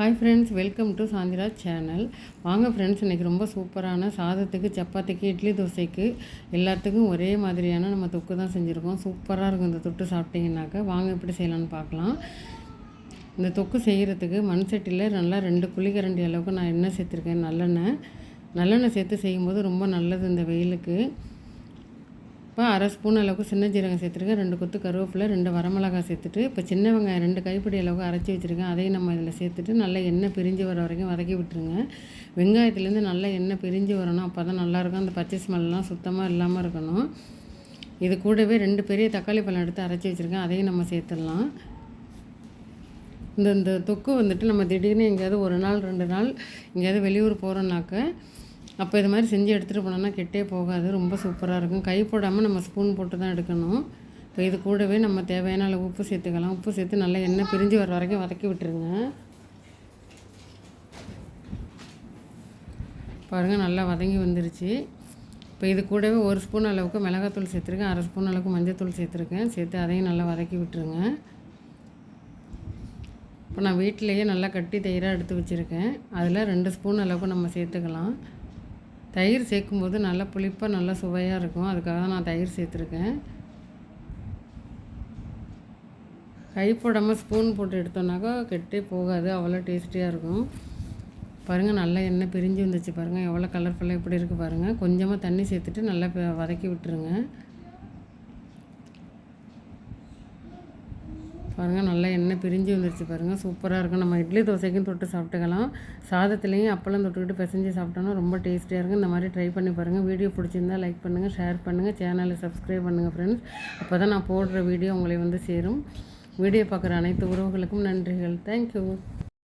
Hi friends welcome to Shantiraj channel வாங்க friends இன்றைக்கி ரொம்ப சூப்பரான சாதத்துக்கு சப்பாத்திக்கு இட்லி தோசைக்கு எல்லாத்துக்கும் ஒரே மாதிரியான நம்ம தொக்கு தான் செஞ்சுருக்கோம். சூப்பராக இருக்கும் இந்த தொட்டு சாப்பிட்டிங்கனாக்கா வாங்க எப்படி செய்யலான்னு பார்க்கலாம். இந்த தொக்கு செய்கிறதுக்கு மண் சட்டியில் நல்லா ரெண்டு குழிக்கரண்டி அளவுக்கு நான் எண்ணெய் சேர்த்துருக்கேன் நல்லெண்ணெய். நல்லெண்ணெய் சேர்த்து செய்யும்போது ரொம்ப நல்லது இந்த வெயிலுக்கு. இப்போ அரை ஸ்பூன் அளவுக்கு சின்ன ஜீரகம் சேர்த்துருக்கேன். ரெண்டு கொத்து கருவேப்பிலை ரெண்டு வரமிளகாய் சேர்த்துட்டு இப்போ சின்ன வெங்காயம் ரெண்டு கைப்பிடி அளவுக்கு அரைச்சி வச்சுருக்கேன். அதையும் நம்ம இதில் சேர்த்துட்டு நல்லா எண்ணெய் பிரிஞ்சு வர வரைக்கும் வதக்கி விட்டுருங்க. வெங்காயத்துலேருந்து நல்லா எண்ணெய் பிரிஞ்சு வரணும். அப்போ தான் நல்லாயிருக்கும். அந்த பச்சை ஸ்மெல்லாம் சுத்தமாக இல்லாமல் இருக்கணும். இது கூடவே ரெண்டு பெரிய தக்காளி பழம் எடுத்து அரைச்சி வச்சுருக்கேன். அதையும் நம்ம சேர்த்துடலாம். இந்த இந்த தொக்கு வந்துட்டு நம்ம திடீர்னு எங்கேயாவது ஒரு நாள் ரெண்டு நாள் எங்கேயாவது வெளியூர் போகிறோன்னாக்க அப்போ இது மாதிரி செஞ்சு எடுத்துகிட்டு போனோம்னா கெட்டே போகாது. ரொம்ப சூப்பராக இருக்கும். கை போடாமல் நம்ம ஸ்பூன் போட்டு தான் எடுக்கணும். இப்போ இது கூடவே நம்ம தேவையான அளவு உப்பு சேர்த்துக்கலாம். உப்பு சேர்த்து நல்லா எண்ணெய் பிரிஞ்சு வர வரைக்கும் வதக்கி விட்டுருங்க. பாருங்கள் நல்லா வதங்கி வந்துருச்சு. இப்போ இது கூடவே ஒரு ஸ்பூன் அளவுக்கு மிளகாத்தூள் சேர்த்துருக்கேன். அரை ஸ்பூன் அளவுக்கு மஞ்சத்தூள் சேர்த்துருக்கேன். சேர்த்து அதையும் நல்லா வதக்கி விட்டுருங்க. இப்போ நான் வீட்டிலையே நல்லா கட்டி தயிராக எடுத்து வச்சுருக்கேன். அதில் ரெண்டு ஸ்பூன் அளவுக்கு நம்ம சேர்த்துக்கலாம். தயிர் சேர்க்கும்போது நல்லா புளிப்பாக நல்லா சுவையாக இருக்கும். அதுக்காக தான் நான் தயிர் சேர்த்துருக்கேன். கை போடாமல் ஸ்பூன் போட்டு எடுத்தோம்னாக்கா கெட்டே போகாது. அவ்வளோ டேஸ்டியாக இருக்கும். பாருங்கள் நல்லா எண்ணெய் பிரிஞ்சு வந்துச்சு பாருங்கள் எவ்வளோ கலர்ஃபுல்லாக எப்படி இருக்குது பாருங்கள் கொஞ்சமாக தண்ணி சேர்த்துட்டு நல்லா வதக்கி விட்டுருங்க. பாருங்கள் நல்லா எண்ணெய் பிரிஞ்சு வந்துருச்சு பாருங்கள் சூப்பராக இருக்கும். நம்ம இட்லி தோசைக்கும் தொட்டு சாப்பிட்டுக்கலாம். சாதத்துலேயும் அப்பளம் தொட்டுக்கிட்டு பிசைஞ்சு சாப்பிட்டோன்னா ரொம்ப டேஸ்டியாக இருக்கும். இந்த மாதிரி ட்ரை பண்ணி பாருங்கள் வீடியோ பிடிச்சிருந்தா லைக் பண்ணுங்கள் ஷேர் பண்ணுங்கள் சேனலை சப்ஸ்கிரைப் பண்ணுங்கள் ஃப்ரெண்ட்ஸ் அப்போ தான் நான் போடுற வீடியோ உங்களை வந்து சேரும். வீடியோ பார்க்குற அனைத்து உறவுகளுக்கும் நன்றிகள். தேங்க்யூ